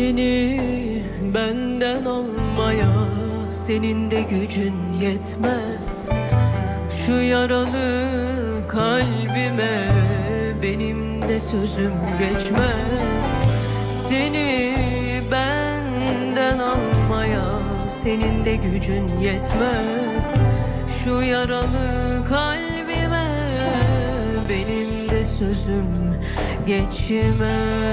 Seni benden almaya senin de gücün yetmez. Şu yaralı kalbime benim de sözüm geçmez. Seni benden almaya senin de gücün yetmez. Şu yaralı kalbime benim de sözüm geçmez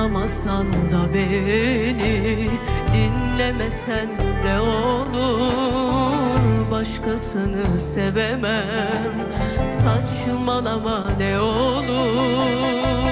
Anlamasan da beni dinlemesen de olur. Başkasını sevemem. Saçmalama ne olur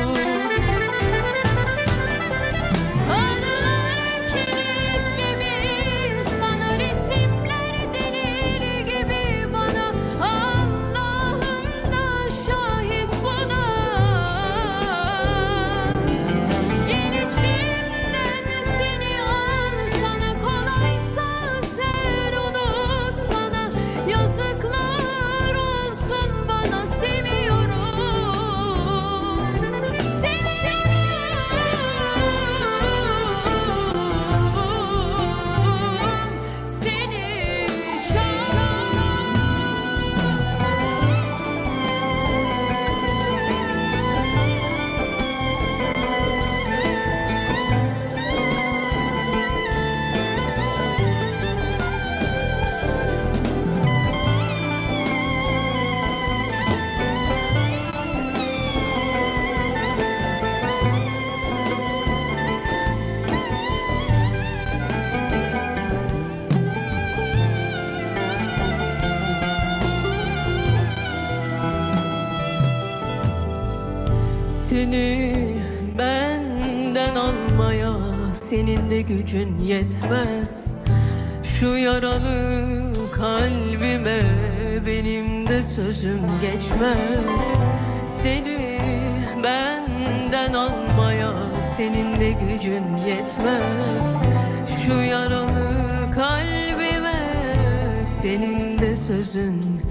Seni benden almaya senin de gücün yetmez. Şu yaralı kalbime benim de sözüm geçmez. Seni benden almaya senin de gücün yetmez. Şu yaralı kalbime senin de sözün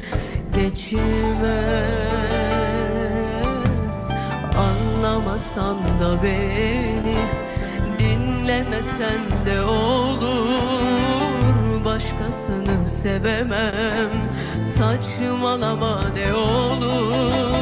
geçmez Anlamasan da beni Dinlemesen de olur. Başkasını sevemem Saçmalama ne olur